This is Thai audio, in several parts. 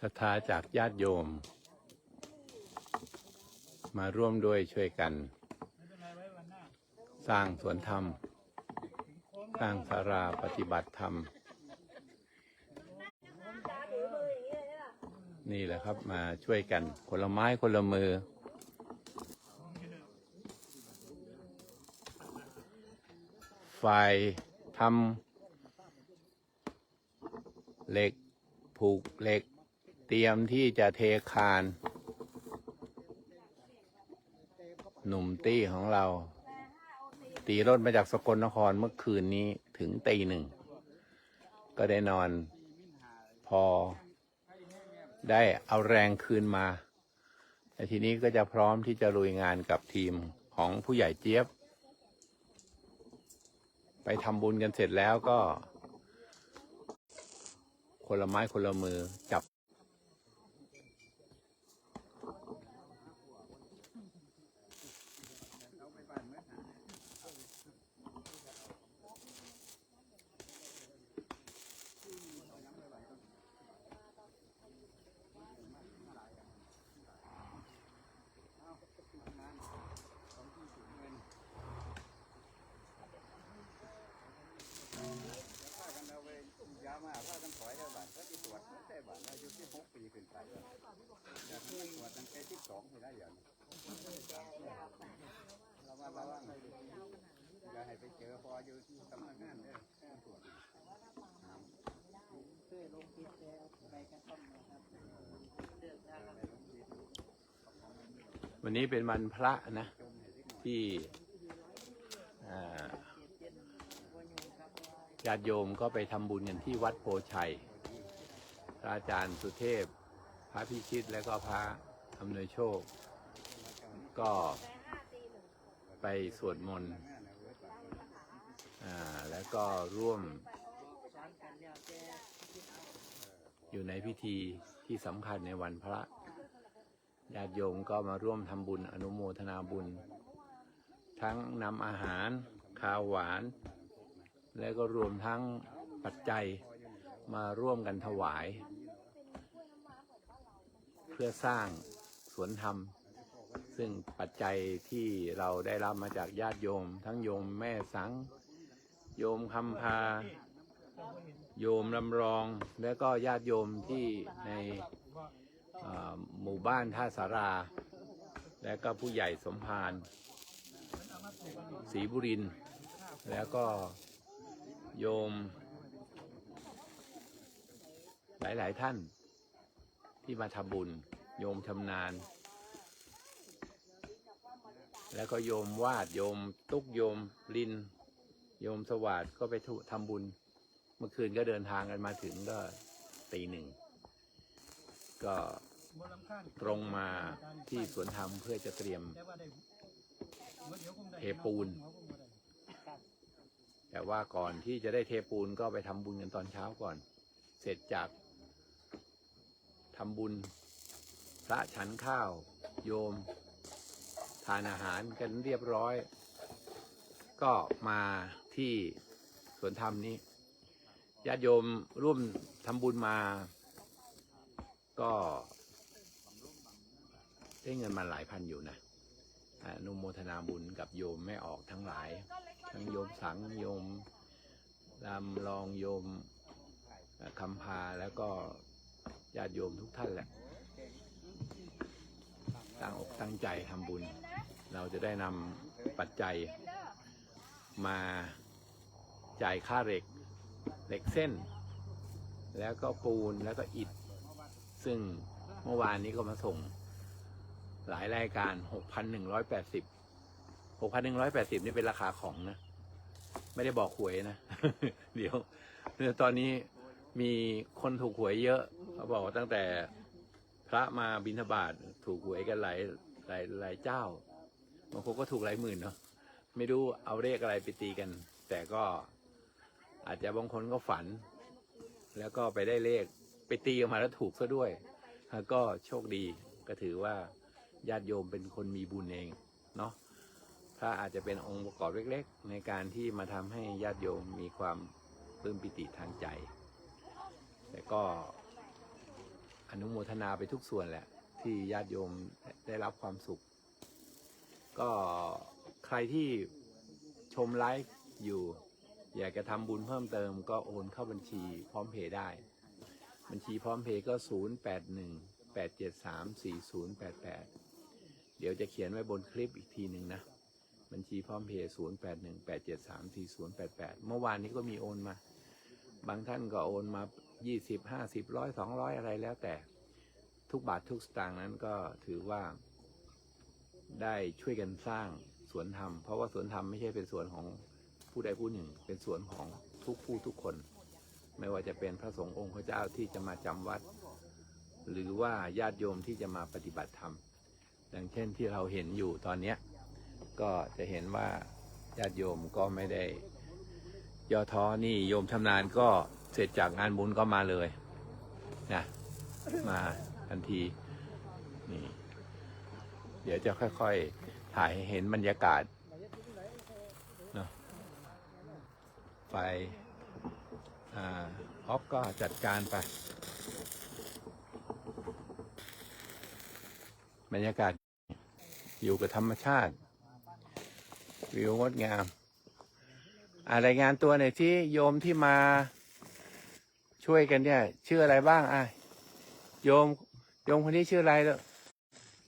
ศรัทธาจากญาติโยม มาร่วมด้วยช่วยกัน สร้างสวนธรรม สร้างสาราปฏิบัติธรรม นี่แหละครับมาช่วยกันคนละไม้คนละมือ ฝ่ายทำเหล็กผูกเหล็ก เตรียมที่จะเทคาน หนุ่มตี้ของเรา ตีรถมาจากสกลนครเมื่อคืนนี้ถึงตีหนึ่ง ก็ได้นอน พอ ได้เอาแรงคืนมาแต่ทีนี้ก็จะพร้อมที่จะลุยงานกับทีมของผู้ใหญ่เจี๊ยบ ไปทำบุญกันเสร็จแล้วก็คนละไม้คนละมือจับ พากันเอาไปยามาพากันถอยได้บ้านก็ที่ตรวจได้บ้านอายุที่หกปี ขึ้นไปแล้วอยากให้ตรวจตั้งแต่ที่สองที่ได้อย่างเรามาระวังอย่าให้ไปเจอพออยู่สำนักงานเนี่ยตรวจวันนี้เป็นวันพระนะ ที่ญาติโยมก็ไปทำบุญกันที่วัดโพชัย พระอาจารย์สุเทพ พระพิชิตและก็พระอำนวยโชค ก็ไปสวดมนต์อ่าแล้วก็ร่วม อยู่ในพิธีที่สำคัญในวันพระญาติโยมก็มาร่วมทำบุญอนุโมทนาบุญ ทั้งนำอาหารข้าวหวาน และก็รวมทั้งปัจจัยมาร่วมกันถวาย พื่อสร้างสวนธรรม ซึ่งปัจจัยที่เราได้รับมาจากญาติโยม ทั้งโยมแม่สัง โยมคำพา โยมลำรอง และก็ญาติโยมที่ในหมู่บ้านท่าสารา และก็ผู้ใหญ่สมภารศรีบุริน แล้วก็โยมหลาย ๆ ท่าน ที่มาทำบุญ โยมชำนาญแล้วก็โยมวาดโยมตุกโยมลิน โยมสวัสดก็ไปทุทำบุญ เมื่อคืนก็เดินทางกันมาถึงก็ตีหนึ่ง ก็ตรงมาที่สวนธรรมเพื่อจะเตรียมเทปูน แต่ว่าก่อนที่จะได้เทปูนก็ไปทำบุญกันตอนเช้าก่อน เสร็จจาก ทำบุญ พระฉันข้าว โยม ทานอาหารกันเรียบร้อย ก็มาที่สวนธรรมนี้ญาติโยมร่วมทำบุญมา ก็ได้เงินมาหลายพันอยู่นะอนุโมทนาบุญกับโยมไม่ออกทั้งหลาย ทั้งโยมสังโยมลำลองโยมคำพาแล้วก็ ญาติโยมทุกท่านแหละตั้งอกตั้งใจทำบุญ เราจะได้นำปัจจัยมาจ่ายค่าเหล็กเหล็กเส้น แล้วก็ปูนแล้วก็อิฐ ซึ่งเมื่อวานนี้ก็มาส่งหลายรายการ 6,180 6,180 นี่เป็นราคาของนะ ไม่ได้บอกหวยนะ เดี๋ยวตอนนี้มีคนถูกหวยเยอะ เขาบอกว่าตั้งแต่พระมาบิณฑบาตถูกหวยกันหลายหลายหลายเจ้าบางคนก็ถูกหลายหมื่นเนาะไม่รู้เอาเลขอะไรไปตีกัน แต่ก็อาจจะบางคนก็ฝัน แล้วก็ไปได้เลขไปตีออกมาแล้วถูกซะด้วยก็โชคดีก็ถือว่าญาติโยมเป็นคนมีบุญเองเนาะพระอาจจะเป็นองค์ประกอบเล็ก ๆ ในการที่มาทำให้ญาติโยมมีความปลื้มปิติทางใจ แต่ก็ อนุโมทนาไปทุกส่วนแหละ ที่ญาติโยมได้รับความสุข ก็ใครที่ชมไลฟ์อยู่ อยากจะทำบุญเพิ่มเติม ก็โอนเข้าบัญชีพร้อมเพย์ได้ บัญชีพร้อมเพย์ก็ 0 8 1 8 7 3 4 0 8 8 เดี๋ยวจะเขียนไว้บนคลิปอีกทีหนึ่งนะ บัญชีพร้อมเพย์0 8 1 8 7 3 4 0 8 8 เมื่อวานนี้ก็มีโอนมา บางท่านก็โอนมา 20 50ร้อย200อยอะไรแล้วแต่ทุกบาททุกสตางค์นั้นก็ถือว่าได้ช่วยกันสร้างสวนธรรม เพราะว่าสวนธรรมไม่ใช่เป็นสวนของผู้ใดผู้หนึ่ง เป็นสวนของทุกผู้ทุกคน ไม่ว่าจะเป็นพระสงฆ์องค์พระเจ้าที่จะมาจำวัด หรือว่าญาติโยมที่จะมาปฏิบัติธรรมดังเช่นที่เราเห็นอยู่ตอนเนี้ยก็จะเห็นว่าญาติโยมก็ไม่ได้ย่อท้อนี่โยมชำนาญก็ เสร็จจากงานบุญก็มาเลยนะมาทันทีนี่เดี๋ยวจะค่อย ๆ ถ่ายให้เห็นบรรยากาศเนาะไปอ่าออฟก็จัดการไป บรรยากาศอยู่กับธรรมชาติ วิวงดงามอ่ารงานตัวหน่อยที่โยมที่มา ช่วยกันเนี่ย ชื่ออะไรบ้างอะโยม โยมคนนี้ชื่ออะไรลูก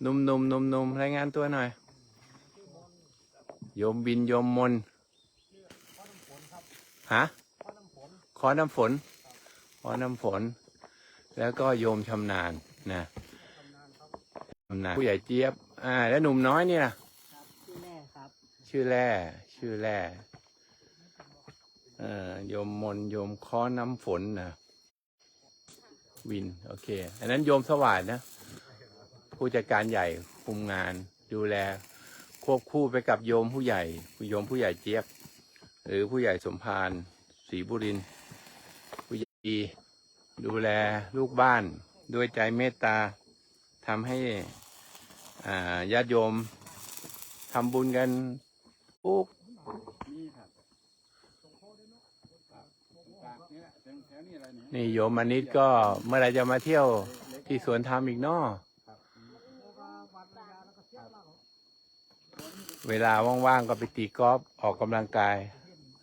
หนุ่มหนุ่มหนุ่มหนุ่มรายงานตัวหน่อย โยมบินโยมมนฮะขอน้ำฝนขอน้ำฝน แล้วก็โยมชำนาญนะชำนาญผู้ใหญ่เจี๊ยบ อ่า แล้วหนุ่มน้อยเนี่ยครับชื่อแม่ครับ ชื่อแร่ชื่อแร่เอ่อโยมมนโยมค้อน้ำฝนนะ วิน โอเค อันนั้นโยมสวัสดนะ ผู้จัดการใหญ่คุมงาน ดูแล ควบคู่ไปกับโยมผู้ใหญ่โยมผู้ใหญ่เจี๊ยบ หรือผู้ใหญ่สมภารศรีบุรินผู้ใหญ่ดูแลลูกบ้านด้วยใจเมตตาทำให้ญาติโยมทำบุญกันปุ๊ก นี่ครับครับปากเนี่ยแถว นี่โยมมานิดก็เมื่อไรจะมาเที่ยวที่สวนธรรมอีกนาะเวลาว่างๆก็ไปตีกอล์ฟออกกำลังกาย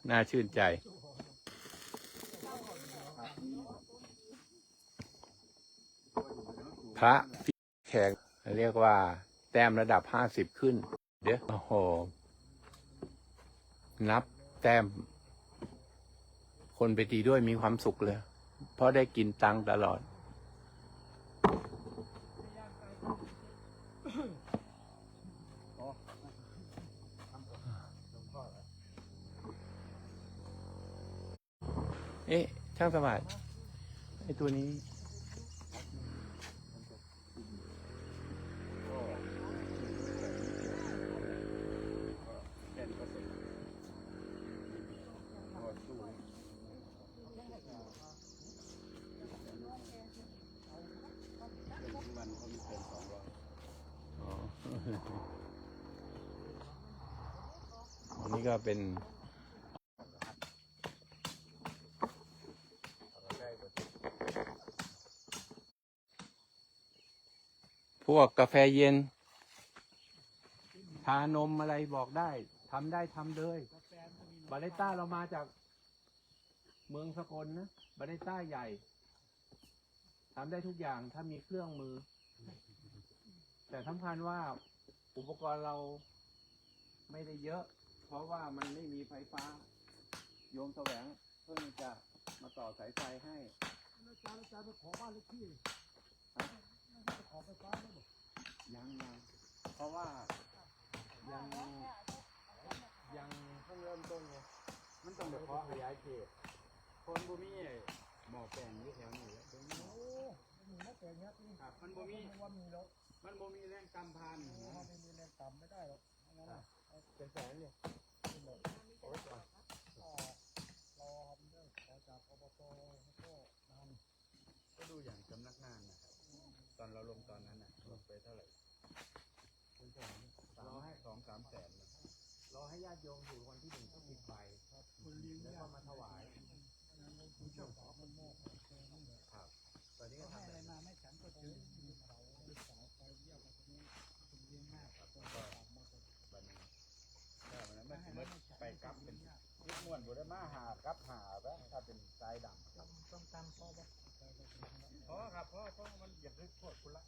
น่าชื่นใจพระแขกเรียกว่า แต้มระดับห้าสิบขึ้น เดี๋ยวโอ้โห นับแต้ม คนไปตีด้วยมีความสุขเลย เพราะได้กินตังตลอด เอ๊ะ ช่างสวัสดิ์ไอ้ตัวนี้ แก่นก็เสร็จก็สู้วันก็มีเป็นสองร้อย อ๋อ อันนี้ก็ เป็นพวกกาแฟเย็น ชานมอะไรบอกได้ทำได้ทำเลยบาเลต้าเรามาจากเมืองสกลนะบาเลต้าใหญ่ทำได้ทุกอย่างถ้ามีเครื่องมือ แต่สำคัญว่าอุปกรณ์เราไม่ได้เยอะ เพราะว่ามันไม่มีไฟฟ้า โยมแสวงเพิ่งจะมาต่อสายไฟให้ยังยังเพราะว่ายังยังเพิ่งเริ่มต้นไงมันต้องเฉพาะขยายเขตคนบ่มีหมอแปลงอยู่แถวนี้แล้วบ่มีครับมันบ่มีมันบ่มีแรงกำพันไม่มีแรงกำไม่ได้หรอกเป็นแสนเนี่ย รอจากอบอุ่นก็นำก็ดูอย่างสำนักงานนะครับ ตอนเราลงตอนนั้นน่ะลงไปเท่าไหร่คุณแสรอให้สองสามแสนนะรอให้ญาติโยมอยู่วันที่หนึ่งต้องปิดไปแล้วก็มาถวายผู้ชมขอคนโมกครับตอนนี้ก็ทำอะไรมาไม่ฉันก็เจอเขาไปเยี่ยมคนนี้คนเยี่ยมมารับ มัไปกลับเป็นทิศม่วนบุได้มาหากลับหาไปถ้าเป็นสายดำครับต้องตามพ่อบ่พ่อครับพ่อพ่อมันอยากได้โทษคุณละ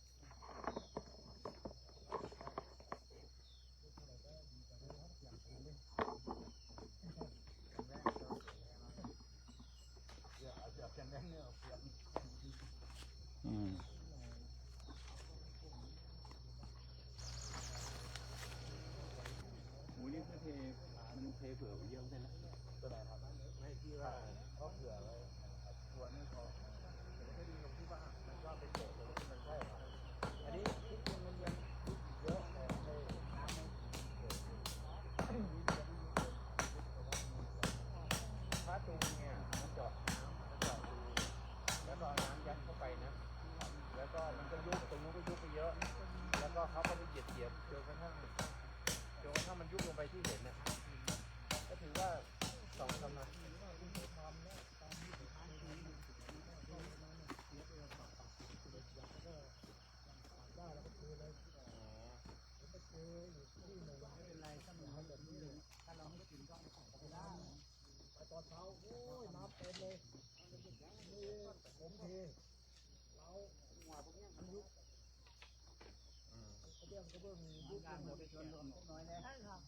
ทั่งมันยุบลงไปที่เห็นนะก็ถือว่าสองสำนัก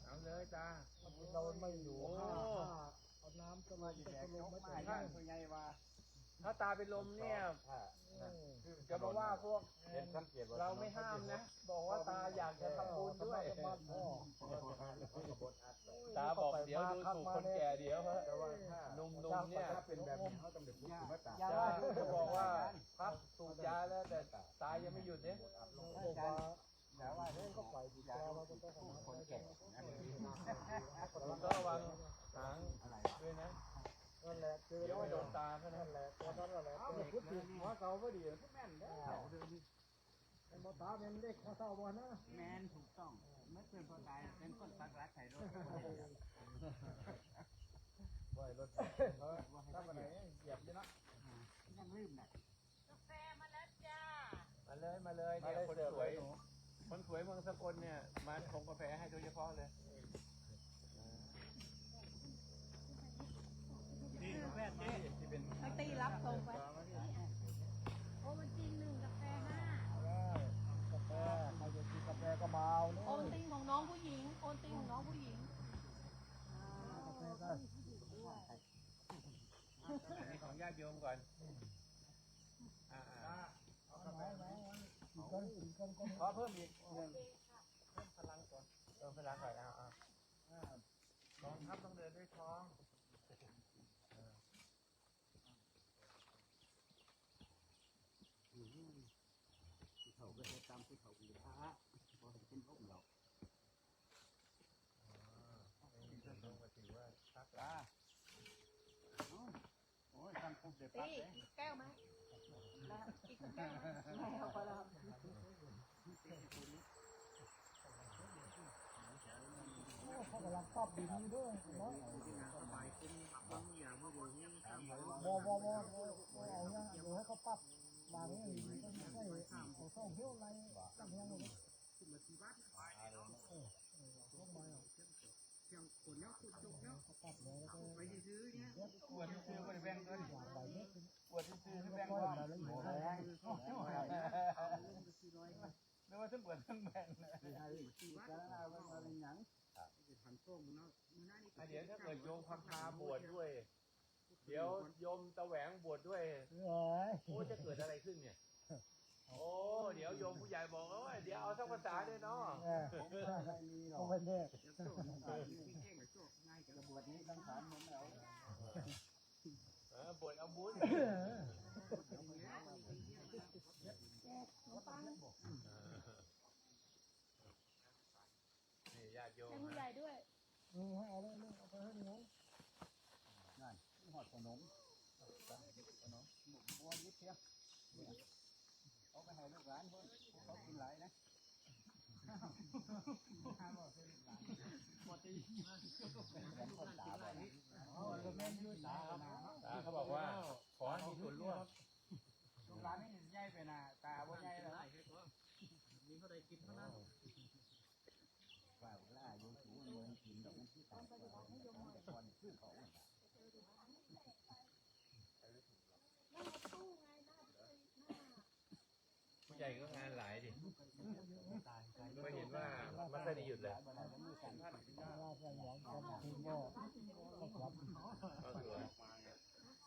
เอาเลยจ้าเราไม่อยู่โอ้ห้าห้าเอาน้ำจะมาจะลงไม่ได้ถ้าถ้าตาเป็นลมเนี่ยจะมาว่าพวกเราไม่ห้ามนะ บอกว่าตาอยากจะทำบุญด้วยบ้านพ่อตาบอกเดี๋ยวดูถูกคนแก่เดี๋ยวฮะหนุ่มๆเนี่ยถ้าเป็นแบบนี้เขาต้องเด็กพูดถึงว่าตาจะจะบอกว่าพักสูบยาแล้วแต่ตายยังไม่หยุดเนี่ย บอกว่ว่าเรื่องก็ปล่อยดีกว่าเราก็ต้องคนแก่ผมก็ระวังหางด้วยนะนั่นแหละเจอเดี๋ยวโดนตาเขานั่นแหละตัวนั้นแหละเอาตัวเด็กพูดถึนะงหัวเก่าพอดีก็แม่นแล้วเป็นมาตาเป็นเด็กข้าเศร้าบ่นะแม่นถูกต้องไม่เป็นคนตายเป็นคนสักรักไถ่รถปล่อยรถเออถ้าวันไหนเหยียบเลยนะยังลืมนะมาแล้วจ้า มาเลยมาเลยเนี่ยวคนสวยหนู คนสวยเมืองสกลเนี่ย มาชงกาแฟให้โดยเฉพาะเลย นี่แม่ที่ที่เป็นไปตีรับส่งไปโอ้มันจริงหนึ่งกาแฟห้ากาแฟใครจะกินกาแฟก็มาเอาเนี่ยโอนติงของน้องผู้หญิง โอนติงของน้องผู้หญิงกาแฟได้อันนี้ของญาติโยมก่อนอ่า ไหนไหนกินกันกินกันก็ ๆ ขอเพิ่มอีกหนึ่งเพิ่มพลังก่อนเติมพลังก่อนเอาเอากองทัพต้องเดินด้วยท้องเขาก็จะตามที่เขาบูชาพอเป็นพวกเรามีท่านลงมาถือว่าพักจ้าโอ้ยตั้งคุกเด็ดตีปั๊บเลยแก้วไหม ล้วอีกแก้วไม่เอาไปแล้วเขากำลังปรับดินอยู่ด้วยเนาะบายขึ้นบางอย่างมาอยู่นี่ทำไว้วอวอวอเอาเนี่ยเดี๋ยวให้เขาปรับบางนี่ก็ไม่ใช่เขาต้องเที่ยวอะไรตั้งยังไงขึ้นมาที่บ้านพวกมันเชียงคนเนี้ยคุณจุกเนี้ยเขาปรับเลยแล้วก็ไปซื้อเนี้ยปวดซื้อๆบริแบ่งเงินใบเนี้ย วดซื้อๆคือแบงก้อว่านอะไรอยู่แรงนึกว่าทั้งปวดทั้งแบงนะที่วัดอะไรอย่างจะทำส้มเนะอะเดี๋ยวถ้าเกิดโยมคำพาบวชด้วย เดี๋ยวโยมตะแหวงบวชด้วย โอ้จะเกิดอะไรขึ้นเนี่ย โอ้เดี๋ยวโยมผู้ใหญ่บอกว่าเดี๋ยวเอาสักภาษาด้วยเนาะเออเป็นเด็กโซ่ที่เก่งโซ่ง่ายกับบวชนี้ตั้งฐามันแล้ว บวชเอาบุญนี่ญาติโยมให้ผู้ใหญ่ด้วยอือให้เอาเลยเอาไปให้หนูหอดขนมขนมหมูบัวนิดเดียวเขาไปให้ลูกหลานเพื่อนเขากินหลายนะ ตาเขาบอกว่า ขอให้มีส่วนร่วมลูกหลานนี่ใหญ่ไปนะตาบ่ใหญ่แล้วนี่เขาได้กินเท่านั้นขฝ่ายล่าอยู่สูงเมืองกินดอกมันที่ต่างกันก่อนซื้อเขา ใหญ่ก็งานหลายดิไม่เห็นว่าม่ค่อยได้หยุดเลยก็สวย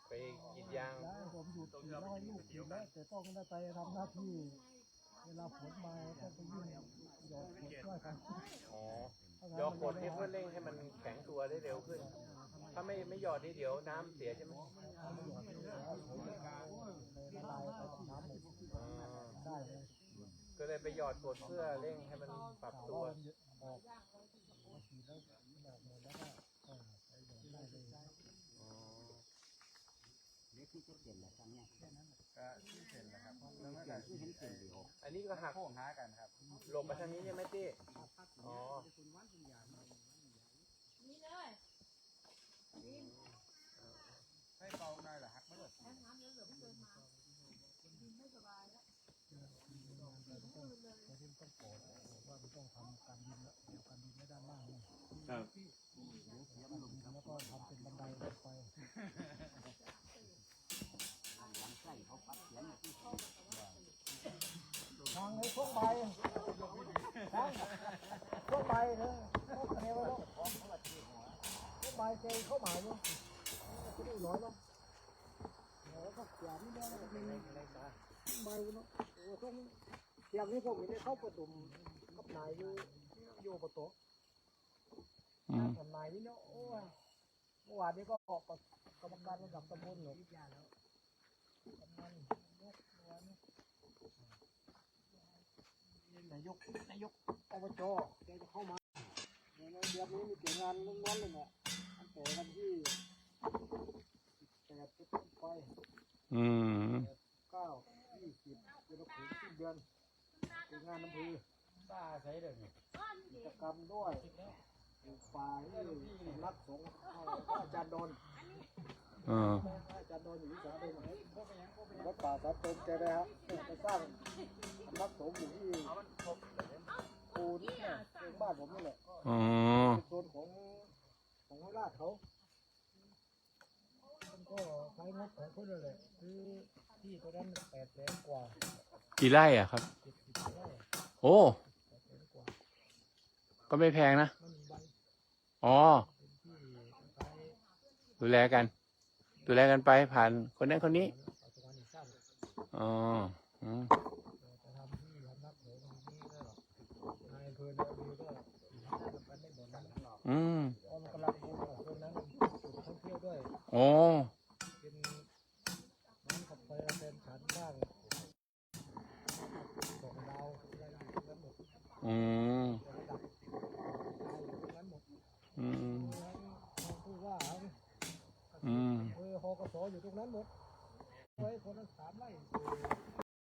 ไปกรีดยางผมหยุดอยู่แล้วให้ลูกอยู่แล้วแต่ต้องได้ไปทำหน้าที่เวลาฝนมาต้องไปยิ่งยอดฝนช่วยกันอ๋อยอดกดนี่เพื่อเร่งให้มันแข็งตัวได้เร็วขึ้น ถ้าไม่ไม่หยอดนี่เดี๋ยวน้ำเสียใช่ไหมละลายไปน้ำหมดอ๋อได้เลยก็เลยไปหยอดกดเพื่อเร่งให้มันปรับตัวออกฉีดแล้วออกหมดแล้วก็เออไปหยอดได้เลยอ๋อเล็กที่จะเปลี่ยนแหละทำเนี่ยแค่นั้นก็ที่เสร็จแล้วครับแล้วก็ที่เห็นเปลี่ยนเดียวอันนี้ก็หักโค้งหากันครับหลบมาทางนี้ใช่ไหมตี้อ๋อ นี่เลย ให้เบาหน่อยเหรอฮักไม่หลดน้ำเยอะเหลือเดินมาดินไม่สบายแล้วแต่ที่ต้องปอดบอกว่ามันต้องทำการดินแล้วเดี๋ยวการดินไม่ด้านล่างนี่ครับแล้วก็ทำเป็นบันไดไปไส้เขาปัดเสียงทางในช่วงใบทางช่วงใบเนอะเขาเทว้แล้ว ช่วงใบเจเข้าหมายอยู่ไม่ได้ร้อยแล้วแล้วก็เสียบนี่เนี่ยมันเป็นใบเนาะโอ้ต้องเสียบนี่ผมไม่ได้เข้าประตุ่มกับนายอยู่อยู่ประตูอืมทำนายนี่เนาะโอ้ยเมื่อวานนี้ก็ออกกับกรรมการระดับตำบลอยู่กำนันยกเมื่อวานนี้นายกนายกอบจแกจะเข้ามา เดือนนี้มีเกี่ยงานล้วนๆเลยเนี่ยตั้งแต่วันที่แปดเป็นต้นไปอืมเก้ายี่สิบจนถึงสิ้นเดือนเป็นงานอำเภอบ้าใช้เดี๋ยวนี้กิจกรรมด้วยปลูกป่าที่รักสงฆ์อาจารย์ดนอ่าอาจารย์ดนอยู่ที่สำนักสงฆ์วัดป่าสันตมแกไปฮะไปสร้างสำนักสงฆ์อยู่ที่ ปูนเนี่ยเป็นบ้านผมนี่แหละอ๋อ เป็นโซนของของราชเขามันก็ใช้งบของเพื่อนนั่นแหละคือที่ตรงนั้นแปดแสนกว่ากี่ไร่อะครับ เจ็ดสิบไร่โอ้ แปดแสนกว่าก็ไม่แพงนะ มันมีใบอ๋อ เป็นที่ใช้ดูแลกัน ดูแลกันไปผ่านคนนั้นคนนี้ ปัจจุบันอีกสร้างอ๋ออืม จะทำที่ทำนักสงฆ์ที่นี่ ก็นายอำเภอนายอำเภอก็มันได้หมดแล้วอืมเพราะมันกำลังดูว่าตรงนั้นมันจุดท่องเที่ยวด้วยโอ้เป็นน้ำขับไฟเป็นฉันบ้างสองดาวอะไรอยู่ตรงนั้นหมดอืมดับดาวอยู่ตรงนั้นหมดอืมทางผู้ว่าอืม เออฮอกสอยู่ตรงนั้นหมดไว้คนละสามไร่